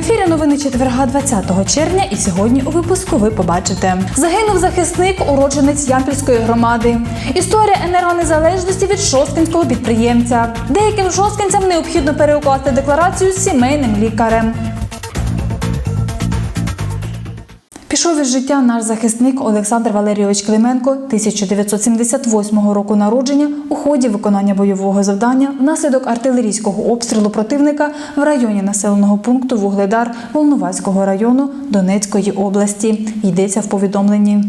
ефірі новини четверга 20 червня, і сьогодні у випуску ви побачите. Загинув захисник, уродженець Ямпільської громади. Історія енергонезалежності від шосткинського підприємця. Деяким шосткинцям необхідно переукласти декларацію з сімейним лікарем. Пішов із життя наш захисник Олександр Валерійович Клименко 1978 року народження у ході виконання бойового завдання внаслідок артилерійського обстрілу противника в районі населеного пункту Вугледар Волноваського району Донецької області. Йдеться в повідомленні.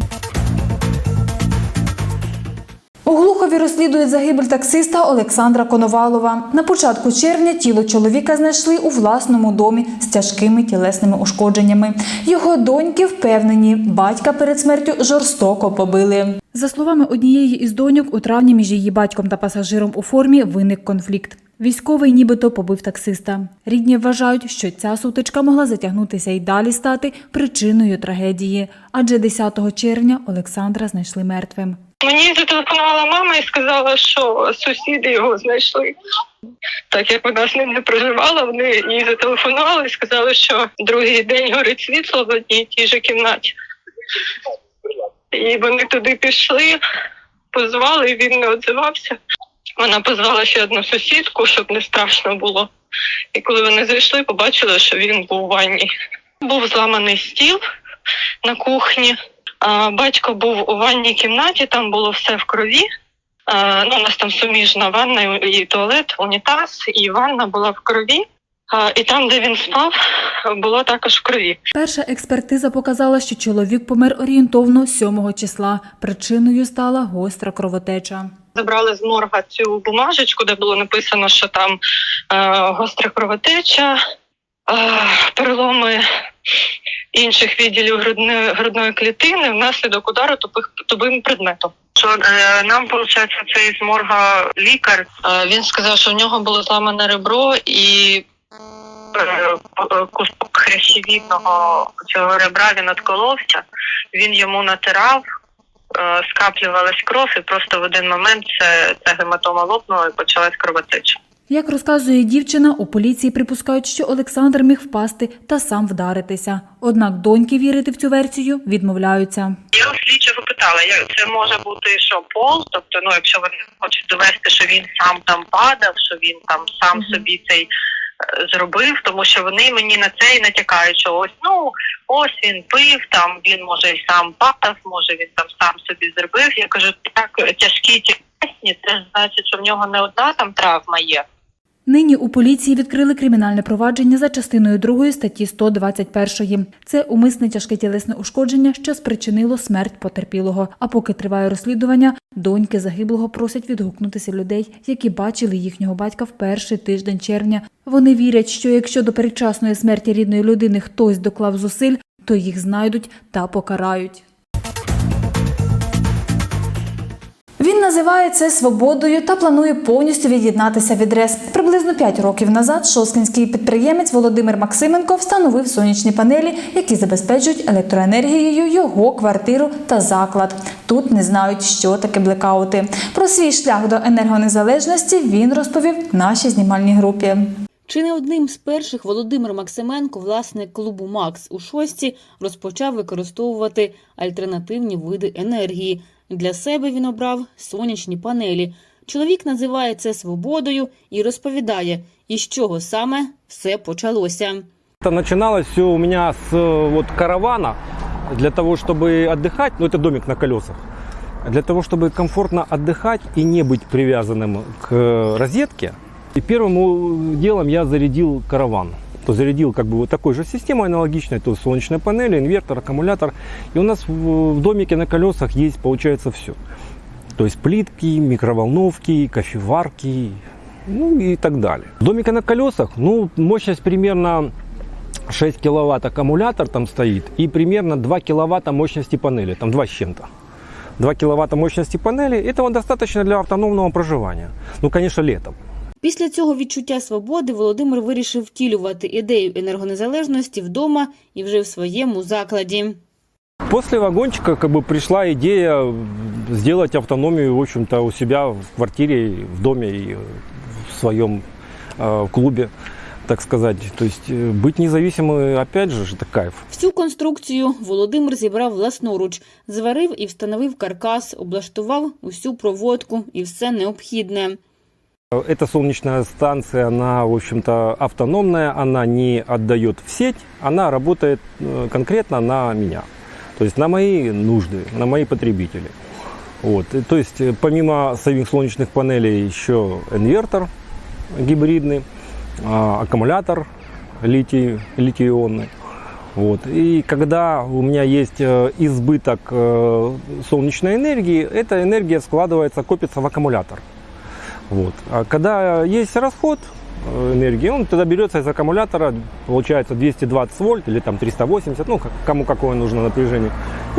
У розслідують загибель таксиста Олександра Коновалова. На початку червня тіло чоловіка знайшли у власному домі з тяжкими тілесними ушкодженнями. Його доньки впевнені, батька перед смертю жорстоко побили. За словами однієї із доньок, у травні між її батьком та пасажиром у формі виник конфлікт. Військовий нібито побив таксиста. Рідні вважають, що ця сутичка могла затягнутися і далі стати причиною трагедії. Адже 10 червня Олександра знайшли мертвим. Мені зателефонувала мама і сказала, що сусіди його знайшли. Так як вона з ним не проживала, вони їй зателефонували і сказали, що другий день горить світло в одній тій же кімнаті. І вони туди пішли, позвали, і він не відзивався. Вона позвала ще одну сусідку, щоб не страшно було. І коли вони зайшли, побачили, що він був у ванні. Був зламаний стіл на кухні. Батько був у ванній кімнаті, там було все в крові. Ну, у нас там суміжна ванна і туалет, унітаз, і ванна була в крові. І там, де він спав, було також в крові. Перша експертиза показала, що чоловік помер орієнтовно 7 числа. Причиною стала гостра кровотеча. Забрали з морга цю бумажечку, де було написано, що там е, гостра кровотеча, е, переломи інших відділів грудної, грудної клітини внаслідок удару тупих, тупим предметом. Що е, нам виходить, цей з морга лікар. Е, він сказав, що в нього було зламане ребро і е, кусок хрящевідного цього ребра він отколовся. Він йому натирав. е, Скаплювалась кров, і просто в один момент це, ця гематома лопнула і почалась кровотеча. Як розказує дівчина, у поліції припускають, що Олександр міг впасти та сам вдаритися. Однак доньки вірити в цю версію відмовляються. Я у слідчого питала, як це може бути що пол, тобто, ну якщо вони хочуть довести, що він сам там падав, що він там сам собі цей е, зробив, тому що вони мені на це і натякають, що ось ну ось він пив, там він може і сам падав, може він там сам собі зробив. Я кажу, так тяжкі тілесні, це ж значить, що в нього не одна там травма є. Нині у поліції відкрили кримінальне провадження за частиною 2 статті 121. Це умисне тяжке тілесне ушкодження, що спричинило смерть потерпілого. А поки триває розслідування, доньки загиблого просять відгукнутися людей, які бачили їхнього батька в перший тиждень червня. Вони вірять, що якщо до передчасної смерті рідної людини хтось доклав зусиль, то їх знайдуть та покарають. Називає це свободою та планує повністю від'єднатися від РЕС. Приблизно 5 років назад шоскінський підприємець Володимир Максименко встановив сонячні панелі, які забезпечують електроенергією його квартиру та заклад. Тут не знають, що таке блекаути. Про свій шлях до енергонезалежності він розповів нашій знімальній групі. Чи не одним з перших Володимир Максименко, власник клубу Макс у шості, розпочав використовувати альтернативні види енергії. Для себе він обрав сонячні панелі. Чоловік називає це свободою і розповідає, із чого саме все почалося. Это начиналось все у меня с э, вот каравана для того, чтобы отдыхать. Ну, это домик на колесах. Для того, чтобы комфортно отдыхать и не быть привязанным к э, розетке. И первым э, делом я зарядил караван. То зарядил как бы вот такой же системой аналогичной, то солнечные панели, инвертор, аккумулятор. И у нас в домике на колесах есть, получается, все. То есть плитки, микроволновки, кофеварки, ну и так далее. Домика на колесах, ну, мощность примерно 6 киловатт аккумулятор там стоит и примерно 2 киловатта мощности панели, там 2 с чем-то. 2 киловатта мощности панели, этого достаточно для автономного проживания. Ну, конечно, летом. Після цього відчуття свободи Володимир вирішив втілювати ідею енергонезалежності вдома і вже в своєму закладі. После вагончика как бы пришла идея сделать автономию, в общем-то, у себя в квартире, в доме и в своем э, клубе. так сказать. То есть э, быть независимым, опять же, это кайф. Всю конструкцію Володимир зібрав власноруч, зварив і встановив каркас, облаштував усю проводку і все необхідне. Эта солнечная станция, она, в общем-то, автономная, она не отдает в сеть, она работает э, конкретно на меня, то есть на мои нужды, на мои потребители. Вот. И, то есть э, помимо самих солнечных панелей еще инвертор гибридный, а, аккумулятор литий, литий-ионный. Вот. И когда у меня есть э, избыток солнечной энергии, эта энергия складывается, копится в аккумулятор. Вот. А когда есть расход э, энергии, он тогда берется из аккумулятора, получается 220 вольт или там 380, ну как- кому какое нужно напряжение.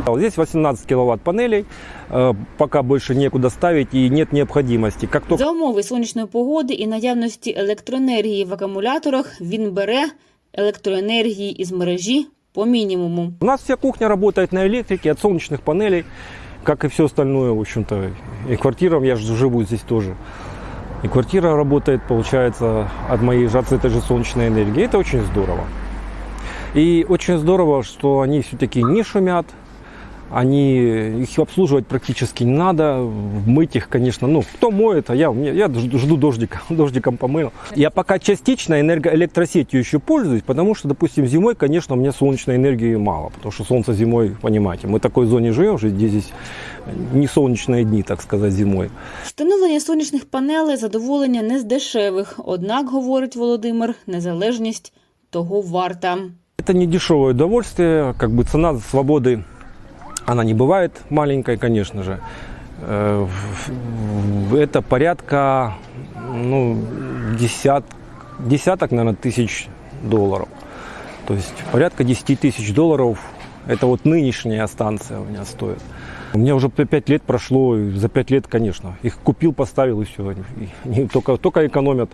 Вот Здесь 18 киловатт панелей, э, пока больше некуда ставить и нет необходимости. Как только За умови сонячної погоди і наявності електроенергії в акумуляторах він бере електроенергії із мережі по мінімуму. У нас вся кухня работает на электрике от солнечных панелей, как и все остальное, в общем-то. И квартира, я же живу здесь тоже. И квартира работает, получается, от моей же, от этой же солнечной энергии. Это очень здорово. И очень здорово, что они все-таки не шумят, они, их обслуживать практически не надо, мыть их, конечно, ну, кто моет, а я, у меня- я жду жду дождика, дождиком помыл. Я пока частично энергоэлектросетью еще пользуюсь, потому что, допустим, зимой, конечно, у меня солнечной энергии мало, потому что солнце зимой, понимаете, мы в такой зоне живем, что где здесь не солнечные дни, так сказать, зимой. Встановлення сонячних панелей задоволення не з дешевих. Однак, говорить Володимир, незалежність того варта. Это не дешевое удовольствие, как бы цена свободы, она не бывает маленькой, конечно же. Э, Это порядка, ну, десят, десяток, наверное, тысяч долларов. То есть порядка 10 тысяч долларов, это вот нынешняя станция у меня стоит. У меня уже 5 лет прошло, и за 5 лет, конечно, их купил, поставил и все. только, только экономят,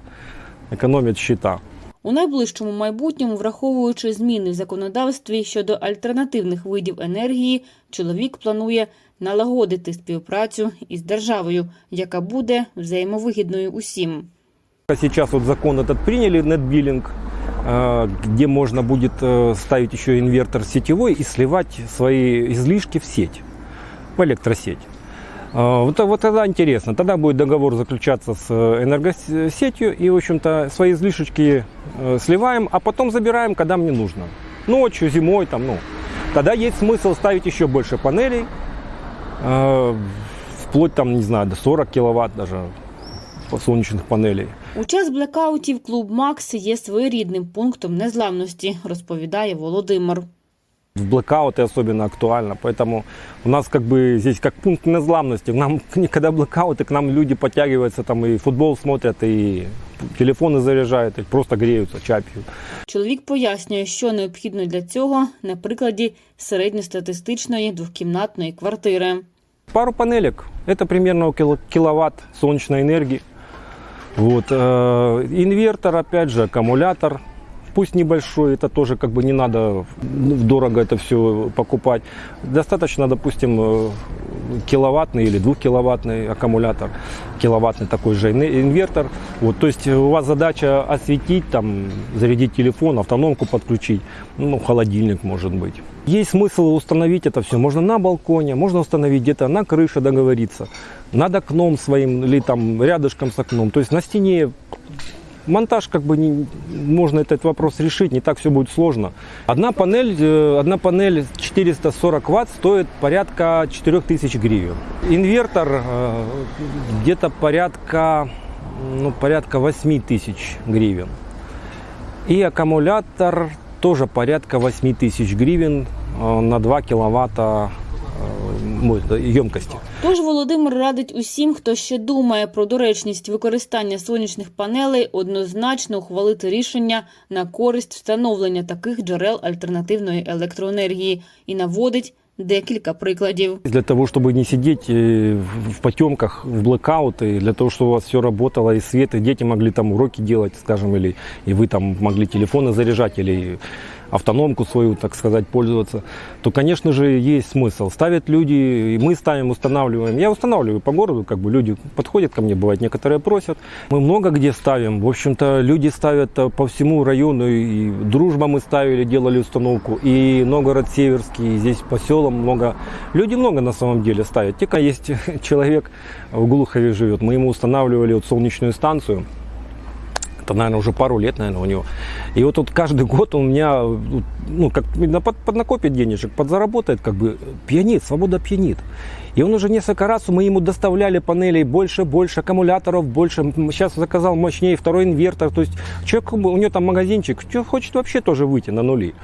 экономят счета. У найближчому майбутньому, враховуючи зміни в законодавстві щодо альтернативних видів енергії, чоловік планує налагодити співпрацю із державою, яка буде взаємовигідною усім. Сейчас вот закон этот приняли, нетбиллинг, э, где можно будет э, ставить еще инвертор сетевой и сливать свои излишки в сеть, в электросеть. Э, Вот, вот тогда интересно. Тогда будет договор заключаться с э, энергосетью и, в общем-то, свои излишечки э, сливаем, а потом забираем, когда мне нужно. Ночью, зимой, там, ну. Тогда есть смысл ставить еще больше панелей, э, вплоть, там, не знаю, до 40 киловатт даже солнечных панелей. У час блекаутів клуб Макс є своєрідним пунктом незламності, розповідає Володимир. В блэкауты особенно актуально, поэтому у нас как бы здесь как пункт незламности. Нам, когда блэкауты, к нам люди подтягиваются, там и футбол смотрят, и телефоны заряжают, и просто греются, чай пьют. Чоловік пояснює, що необхідно для цього на прикладі середньостатистичної двохкімнатної квартири. Пару панелек, это примерно около киловатт солнечной энергии. Вот, э, инвертор, опять же, аккумулятор, Пусть небольшой, это тоже как бы не надо ну, дорого это все покупать. Достаточно, допустим, э, киловаттный или двухкиловаттный аккумулятор, киловаттный такой же ин- инвертор. Вот, то есть у вас задача осветить, там, зарядить телефон, автономку подключить, ну, холодильник может быть. Есть смысл установить это все. Можно на балконе, можно установить где-то на крыше договориться, над окном своим или там рядышком с окном. То есть на стене монтаж как бы не, можно этот вопрос решить, не так все будет сложно. Одна панель, э, одна панель 440 ватт стоит порядка 4000 гривен. Инвертор э, где-то порядка, ну, порядка 8 тысяч гривен. И аккумулятор тоже порядка 8 тысяч гривен э, на 2 киловатта э, мо- емкости. Тож Володимир радить усім, хто ще думає про доречність використання сонячних панелей, однозначно ухвалити рішення на користь встановлення таких джерел альтернативної електроенергії і наводить декілька прикладів. Для того, чтобы не сидеть э, в в потемках, в блэкауты, для того, чтобы у вас все работало, и свет, и дети могли там уроки делать, скажем, или и вы там могли телефоны заряжать, или автономку свою, так сказать, пользоваться, то, конечно же, есть смысл. Ставят люди, и мы ставим, устанавливаем. Я устанавливаю по городу, как бы люди подходят ко мне, бывает, некоторые просят. Мы много где ставим. В общем-то, люди ставят э, по всему району. И Дружба мы ставили, делали установку, и Новгород-Северский, и здесь по много. Люди много на самом деле ставят. Тика есть человек в Глухове живет, мы ему устанавливали вот солнечную станцию. Это, наверное, уже пару лет, наверное, у него. И вот, вот каждый год он у меня, ну, как под, поднакопит денежек, подзаработает, как бы пьянит, свобода пьянит. И он уже несколько раз мы ему доставляли панелей больше, больше, аккумуляторов больше. Сейчас заказал мощнее второй инвертор. То есть человек, у него там магазинчик, чё хочет вообще тоже выйти на нули.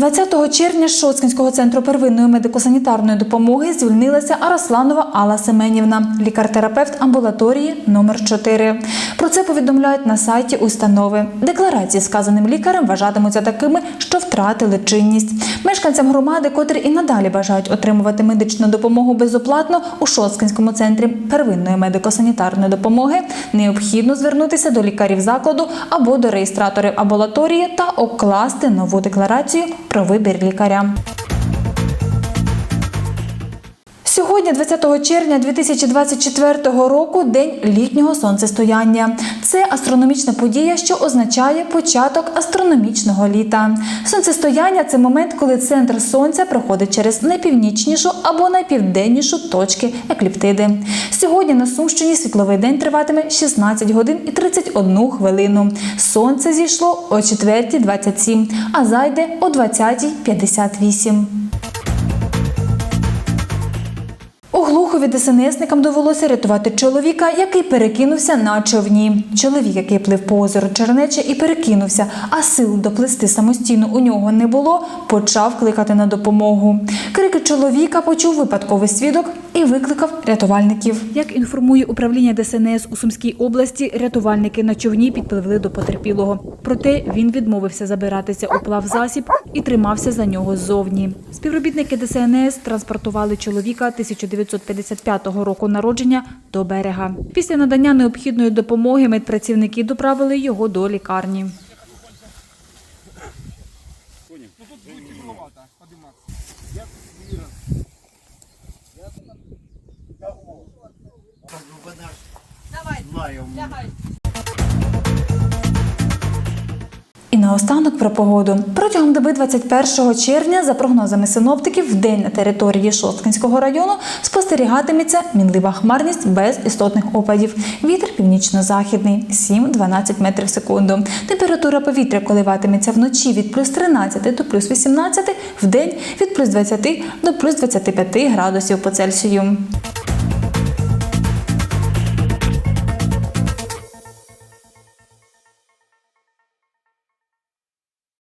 20 червня з Шоцкінського центру первинної медико-санітарної допомоги звільнилася Арасланова Алла Семенівна, лікар-терапевт амбулаторії номер 4 Про це повідомляють на сайті установи. Декларації сказаним лікарем вважатимуться такими, що втратили чинність. Мешканцям громади, котрі і надалі бажають отримувати медичну допомогу безоплатно у Шоцкінському центрі первинної медико-санітарної допомоги, необхідно звернутися до лікарів закладу або до реєстраторів амбулаторії та обкласти нову декларацію про вибір лікаря. Сьогодні, 20 червня 2024 року, день літнього сонцестояння. Це астрономічна подія, що означає початок астрономічного літа. Сонцестояння це момент, коли центр сонця проходить через найпівнічнішу або найпівденнішу точки екліптиди. Сьогодні на Сумщині світловий день триватиме 16 годин і 31 хвилину. Сонце зійшло о 4.27, а зайде о 20.58. У ДСНСникам довелося рятувати чоловіка, який перекинувся на човні. Чоловік, який плив по озеру Чернече і перекинувся, а сил доплисти самостійно у нього не було, почав кликати на допомогу. Крики чоловіка почув випадковий свідок і викликав рятувальників. Як інформує управління ДСНС у Сумській області, рятувальники на човні підпливли до потерпілого. Проте він відмовився забиратися у плавзасіб і тримався за нього ззовні. Співробітники ДСНС транспортували чоловіка 1955 року народження до берега. Після надання необхідної допомоги медпрацівники доправили його до лікарні. І наостанок про погоду. Протягом доби 21 червня, за прогнозами синоптиків, в день на території Шосткинського району спостерігатиметься мінлива хмарність без істотних опадів. Вітер північно-західний 7-12 метрів в секунду. Температура повітря коливатиметься вночі від плюс 13 до плюс 18, в день від плюс 20 до плюс 25 градусів по Цельсію.